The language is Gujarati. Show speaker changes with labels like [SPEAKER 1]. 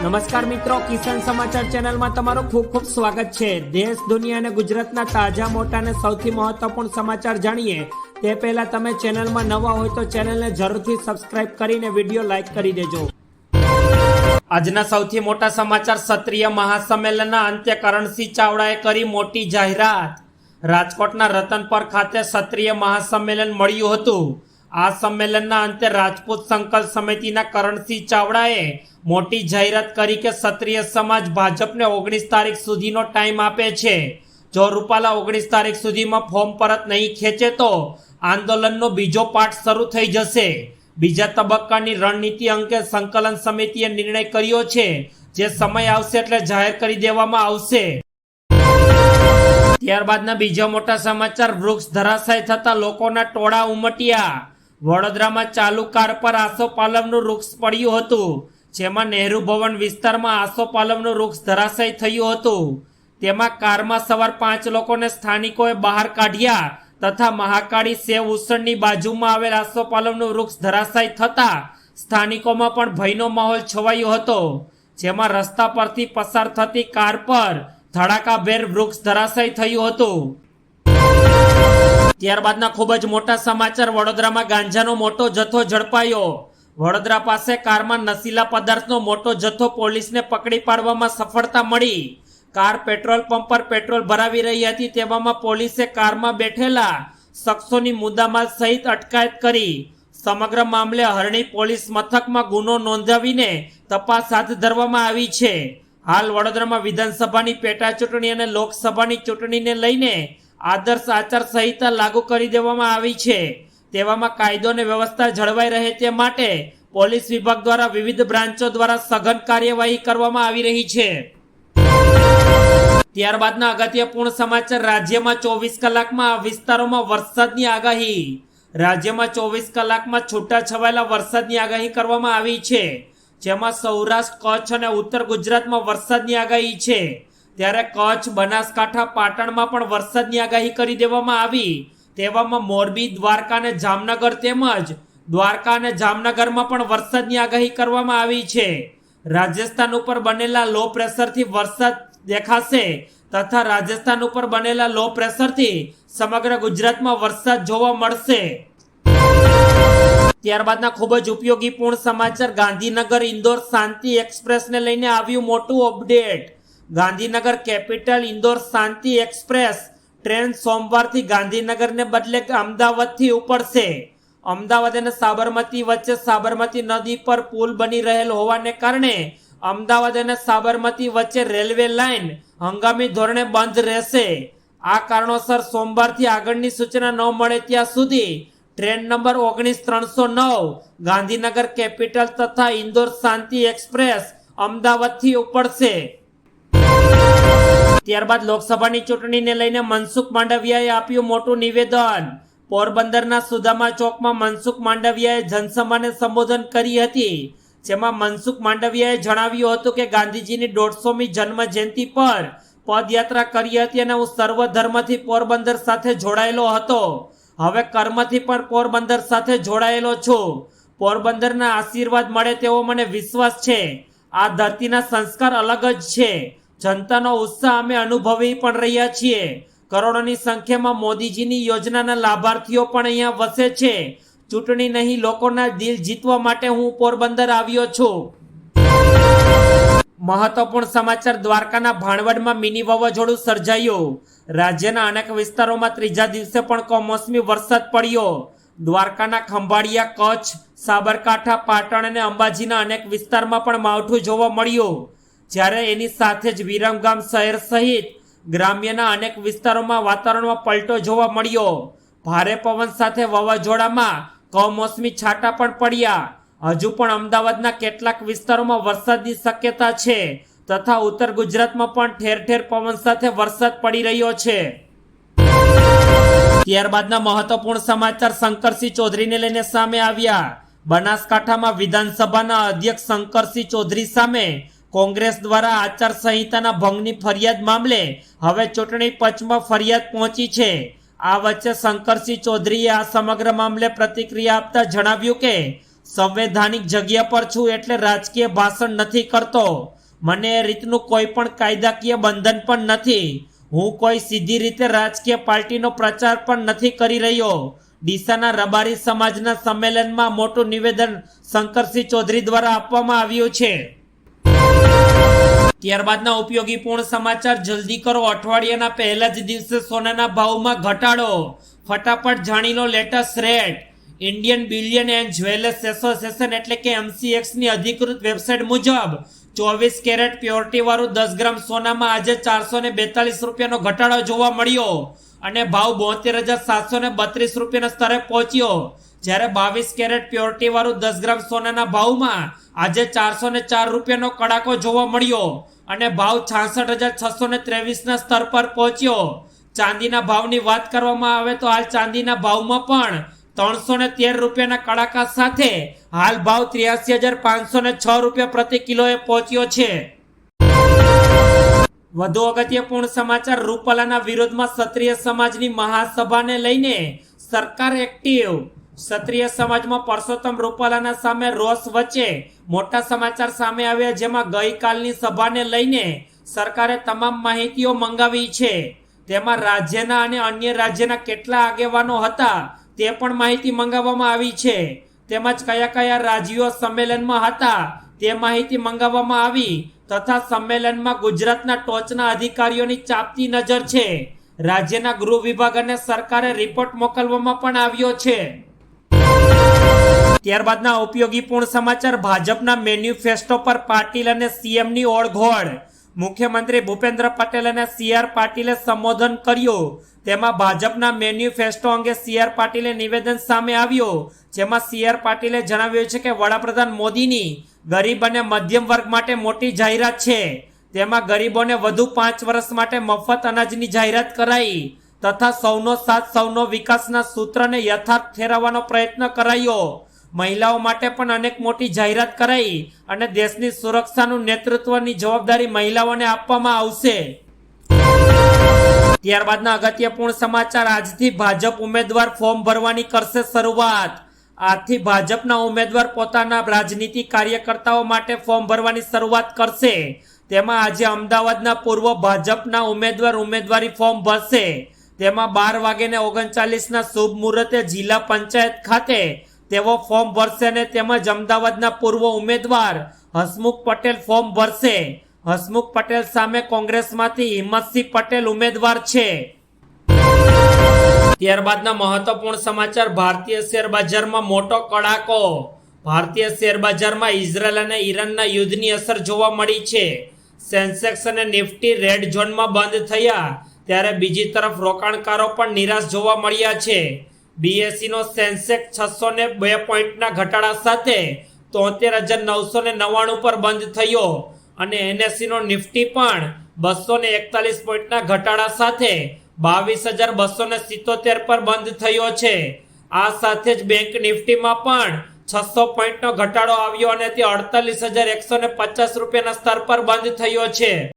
[SPEAKER 1] નમસ્કાર મિત્રો, કિસાન સમાચાર ચેનલમાં તમારું ખૂબ ખૂબ સ્વાગત છે. દેશ, દુનિયા અને ગુજરાતના તાજા, મોટા અને સૌથી મહત્વપૂર્ણ સમાચાર જાણીએ. તે પહેલા તમે ચેનલમાં નવા હોય તો ચેનલને જરૂરથી સબસ્ક્રાઇબ કરીને વીડિયો લાઇક કરી દેજો. આજના સૌથી મોટા સમાચાર ક્ષત્રિય મહાસંમેલનના અંતે કરણસિંહ ચાવડાએ કરી મોટી જાહેરાત. રાજકોટના રતનપર ખાતે ક્ષત્રિય મહાસંમેલન મળ્યું હતું. આ સંમેલનના અંતે રાજપૂત સંકલ્પ સમિતિના કરણસિંહ ચાવડાએ મોટી જાહેરાત કરી કે ક્ષત્રિય સમાજ ભાજપને ઓગણીસ તારીખ સુધીનો ટાઈમ આપે છે. જો રૂપાલા ઓગણીસ તારીખ સુધીમાં ફોર્મ પરત નહીં ખેંચે તો આંદોલનનો બીજો પાઠ શરૂ થઈ જશે. બીજા તબક્કાની રણનીતિ અંગે સંકલન સમિતિએ નિર્ણય કર્યો છે, જે સમય આવશે એટલે જાહેર કરી દેવામાં આવશે. ત્યારબાદના બીજા મોટા સમાચાર, વૃક્ષ ધરાશાય થતા લોકોના ટોળા ઉમટ્યા. વડોદરામાં ચાલુ કાર પર આસોપાલવનું વૃક્ષ પડ્યું હતું, જેમાં નહેરુ ભવન વિસ્તારમાં આસોપાલવનું વૃક્ષ ધરાશાય થયું હતું. તેમાં કારમાં સવાર પાંચ લોકોને સ્થાનિકોએ બહાર કાઢ્યા તથા મહાકાળી સેવ ઉસણની બાજુમાં આવેલ આસોપાલવનું વૃક્ષ ધરાશાય થતા સ્થાનિકોમાં પણ ભયનો માહોલ છવાયો હતો, જેમાં રસ્તા પરથી પસાર થતી કાર પર ધડાકાભેર વૃક્ષ ધરાશાય થયું હતું. ત્યારબાદના ખૂબ જ મોટા સમાચાર. વડોદરામાં ગાંજાનો મોટો જથ્થો ઝડપાયો. વડોદરા પાસે કારમાં નશીલા પદાર્થનો મોટો જથ્થો પોલીસને પકડી પાડવામાં સફળતા મળી. કાર પેટ્રોલ પંપ પર પેટ્રોલ ભરાવી રહી હતી તેવામાં પોલીસે કારમાં બેઠેલા શખ્સોની મુદ્દામાલ સહિત અટકાયત કરી. સમગ્ર મામલે હરણી પોલીસ મથકમાં ગુનો નોંધાવીને તપાસ હાથ ધરવામાં આવી છે. હાલ વડોદરામાં વિધાનસભાની પેટા ચૂંટણી અને લોકસભાની ચૂંટણીને લઈને આદર્શ આચાર સંહિતા લાગુ કરી દેવામાં આવી છે. તેવામાં કાયદો અને વ્યવસ્થા જળવાઈ રહે તે માટે પોલીસ વિભાગ દ્વારા વિવિધ બ્રાન્ચો દ્વારા સઘન કાર્યવાહી કરવામાં આવી રહી છે. ત્યારબાદના અગત્યપૂર્ણ સમાચાર રાજ્યમાં ચોવીસ કલાકમાં આ વિસ્તારોમાં વરસાદની આગાહી. રાજ્યમાં ચોવીસ કલાકમાં છૂટા છવાયેલા વરસાદની આગાહી કરવામાં આવી છે. જેમાં સૌરાષ્ટ્ર, કચ્છ અને ઉત્તર ગુજરાતમાં વરસાદની આગાહી છે. ત્યારે કચ્છ, બનાસકાંઠા, પાટણમાં પણ વરસાદની આગાહી કરી દેવામાં આવી. તેવામાં મોરબી, દ્વારકા અને જામનગર તેમજ દ્વારકા અને જામનગરમાં પણ વરસાદની આગાહી કરવામાં આવી છે. રાજસ્થાન ઉપર બનેલા લો પ્રેશરથી વરસાદ દેખાશે તથા રાજસ્થાન ઉપર બનેલા લો પ્રેશરથી સમગ્ર ગુજરાતમાં વરસાદ જોવા મળશે. ત્યારબાદના ખૂબ જ ઉપયોગીપૂર્ણ સમાચાર ગાંધીનગર ઇન્દોર શાંતિ એક્સપ્રેસને લઈને આવ્યું મોટું update. Gandhinagar capital Indore Shanti express train સોમવારથી ગાંધીનગરને બદલે અમદાવાદથી ઉપડશે. અમદાવાદ અને સાબરમતી વચ્ચે સાબરમતી નદી પર પુલ બની રહેલ હોવાને કારણે અમદાવાદ અને સાબરમતી વચ્ચે રેલવે લાઇન હંગામી ધોરણે બંધ રહેશે. આ કારણોસર સોમવારથી આગળની સૂચના ન મળે ત્યાં સુધી ટ્રેન નંબર ઓગણીસ ત્રણસો નવ ગાંધીનગર કેપિટલ તથા ઇન્દોર શાંતિ એક્સપ્રેસ અમદાવાદથી ઉપડશે. ત્યારબાદ લોકસભાની ચૂંટણીને લઈને મનસુખ માંડવિયાએ આપ્યું મોટું નિવેદન. પોરબંદરના સુદામા ચોકમાં મનસુખ માંડવિયાએ જનસભાને સંબોધન કરી હતી, જેમાં મનસુખ માંડવિયાએ જણાવ્યું હતું કે ગાંધીજીની દોઢસોમી જન્મ જયંતિ પર પદયાત્રા કરી હતી અને હું સર્વ ધર્મથી પોરબંદર સાથે જોડાયેલો હતો. હવે કર્મથી પણ પોરબંદર સાથે જોડાયેલો છું. પોરબંદરના આશીર્વાદ મળે તેવો મને વિશ્વાસ છે. આ ધરતીના સંસ્કાર અલગ જ છે. જનતાનો ઉત્સાહ અમે અનુભવી પણ રહ્યા છીએ. કરોડોની સંખ્યામાં મોદીજીની યોજનાના લાભાર્થીઓ પણ અહીંયા વસે છે. ચૂંટણી નહીં, લોકોના દિલ જીતવા માટે હું પોરબંદર આવ્યો છું. મહત્વપૂર્ણ સમાચાર દ્વારકાના ભાણવડમાં મિની વાવાઝોડું સર્જાયું. રાજ્યના અનેક વિસ્તારોમાં ત્રીજા દિવસે પણ કમોસમી વરસાદ પડ્યો. દ્વારકાના ખંભાળિયા, કચ્છ, સાબરકાંઠા, પાટણ અને અંબાજીના અનેક વિસ્તારમાં પણ માવઠું જોવા મળ્યું. જ્યારે એની સાથે જ વિરમગામ શહેર સહિત ગ્રામ્યના અનેક વિસ્તારોમાં વાતાવરણમાં પલટો જોવા મળ્યો. ભારે પવન સાથે વાવાઝોડામાં કમોસમી છાંટા પણ પડ્યા. હજુ પણ અમદાવાદના કેટલાક વિસ્તારોમાં વરસાદની શક્યતા છે તથા ઉત્તર ગુજરાતમાં પણ ઠેર ઠેર પવન સાથે વરસાદ પડી રહ્યો છે. ત્યારબાદના મહત્વપૂર્ણ સમાચાર શંકરસિંહ ચૌધરીને લઈને સામે આવ્યા. બનાસકાંઠામાં વિધાનસભાના અધ્યક્ષ શંકરસિંહ ચૌધરી સામે કોંગ્રેસ દ્વારા આચાર સંહિતાના ભંગની ફરિયાદ મામલે હવે ચૂંટણી પંચમાં ફરિયાદ પહોંચી છે. આ વચ્ચે શંકરસિંહ ચૌધરીએ આ સમગ્ર મામલે પ્રતિક્રિયા આપતા જણાવ્યું કે, સંવૈધાનિક જગ્યા પર છું એટલે રાજકીય ભાષણ નથી કરતો. મને એ રીતનું કોઈ પણ કાયદાકીય બંધન પણ નથી. હું કોઈ સીધી રીતે રાજકીય પાર્ટીનો પ્રચાર પણ નથી કરી રહ્યો. ડીસાના રબારી સમાજના સંમેલનમાં મોટું નિવેદન શંકરસિંહ ચૌધરી દ્વારા આપવામાં આવ્યું છે. ત્યારબાદના ઉપયોગી પૂર્ણ સમાચાર જલ્દી કરો. અઠવાડિયાના પહેલા જ દિવસે સોનાના ભાવમાં ઘટાડો. ફટાફટ જાણી લો latest rate. Indian bullion and jewellers association એટલે કે એમસીએક્સની અધિકૃત વેબસાઇટ મુજબ ચોવીસ કેરેટ પ્યોરિટી વાળું દસ ગ્રામ સોનામાં આજે ચારસો ને બેતાલીસ રૂપિયાનો ઘટાડો જોવા મળ્યો અને ભાવ બોતેર હજાર સાતસો ને બત્રીસ રૂપિયાના સ્તરે પહોંચ્યો. જ્યારે બાવીસ કેરેટ પ્યોરિટી વાળું દસ ગ્રામ સોનાના ભાવમાં આજે ચારસો ને ચાર રૂપિયાનો કડાકો જોવા મળ્યો અને ભાવ છાસઠ હજાર છસો ને ત્રેવીસના સ્તર પર પહોંચ્યો. ચાંદીના ભાવની વાત કરવામાં આવે તો હાલ ચાંદીના ભાવમાં પણ ત્રણસો ને તેર રૂપિયાના કડાકા સાથે હાલ ભાવ ત્ર્યાસી હજાર પાંચસો ને છ રૂપિયા પ્રતિ કિલોએ પહોંચ્યો છે. વધુ અગત્યપૂર્ણ સમાચાર રૂપાલાના વિરોધમાં ક્ષત્રિય સમાજની મહાસભાને લઈને સરકાર એક્ટિવ ક્ષત્રિય સમાજમાં પરસોત્તમ રૂપાલાના સામે રોષ વચ્ચે મોટા સમાચાર સામે આવ્યા, જેમાં ગઈકાલની સભાને લઈને સરકારે તમામ માહિતીઓ મંગાવી છે. તેમાં રાજ્યના અને અન્ય રાજ્યના કેટલા આગેવાનો હતા તે પણ માહિતી મંગાવવામાં આવી છે. તેમજ કયા કયા રાજ્યો સંમેલનમાં હતા તે માહિતી મંગાવવામાં આવી તથા સંમેલનમાં ગુજરાતના ટોચના અધિકારીઓની ચાપતી નજર છે. રાજ્યના ગૃહ વિભાગ અને સરકારે રિપોર્ટ મોકલવામાં પણ આવ્યો છે. ત્યારબાદના ઉપયોગી પૂર્ણ સમાચાર ભાજપના મેન્યુફેસ્ટો પર પાટીલ અને સીએમની ઓળઘોળ. મુખ્યમંત્રી ભૂપેન્દ્ર પટેલ અને સીઆર પાટીલે સંબોધન કર્યું. તેમાં ભાજપના મેન્યુફેસ્ટો અંગે સીઆર પાટીલે નિવેદન સામે આવ્યું. જેમાં સીઆર પાટીલે જણાવ્યું છે કે વડાપ્રધાન મોદીની ગરીબ અને મધ્યમ વર્ગ માટે મોટી જાહેરાત છે. તેમાં ગરીબોને વધુ પાંચ વર્ષ માટે મફત અનાજની જાહેરાત કરાઈ તથા સૌનો સાથ, સૌનો વિકાસના સૂત્રને યથાર્થ ઠેરવવાનો પ્રયત્ન કરાયો. મહિલાઓ માટે પણ અનેક મોટી જાહેરાત કરાઈ અને દેશની સુરક્ષાનું નેતૃત્વની જવાબદારી મહિલાઓને આપવામાં આવશે. ત્યારબાદના અગત્યપૂર્ણ સમાચાર, આજથી ભાજપ ઉમેદવાર ફોર્મ ભરવાની કરશે શરૂઆત. આજથી ભાજપના ઉમેદવાર પોતાના રાજનીતિ કાર્યકર્તાઓ માટે ફોર્મ ભરવાની શરૂઆત કરશે. તેમાં આજે અમદાવાદના પૂર્વ ભાજપના ઉમેદવાર ઉમેદવારી ફોર્મ ભરશે. તેમાં બાર વાગ્યે ઓગણચાલીસના શુભ મુહૂર્તે જિલ્લા પંચાયત ખાતે તેઓ ફોર્મ ભરશે અને તેમજ અમદાવાદના પૂર્વ ઉમેદવાર હસમુખ પટેલ ફોર્મ ભરશે. હસમુખ પટેલ સામે કોંગ્રેસમાંથી હિંમતસિંહ પટેલ ઉમેદવાર છે. ત્યારબાદના મહત્વપૂર્ણ સમાચાર, ભારતીય શેર બજારમાં મોટો કડાકો. ભારતીય શેર બજારમાં ઇઝરાયલ અને ઈરાનના યુદ્ધની અસર જોવા મળી છે. સેન્સેક્સ અને નિફ્ટી રેડ ઝોનમાં બંધ થયા. ત્યારે બીજી તરફ રોકાણકારો પણ નિરાશ જોવા મળ્યા છે. બીએસસીનો સેન્સેક્સ છસો ને બે પોઈન્ટના ઘટાડા સાથે તોતેર હજાર નવસો ને નવ્વાણું પર બંધ થયો. અને એનએસસીનો નિફ્ટી પણ બસો ને એકતાલીસ પોઈન્ટના ઘટાડા સાથે બાવીસ હજાર બસો ને સિત્તોતેર પર બંધ થયો છે. આ સાથે જ બેંક નિફ્ટીમાં પણ છસો પોઈન્ટનો ઘટાડો આવ્યો અને તે અડતાલીસ હજાર એકસો ને પચાસ રૂપિયાના સ્તર પર બંધ થયો છે.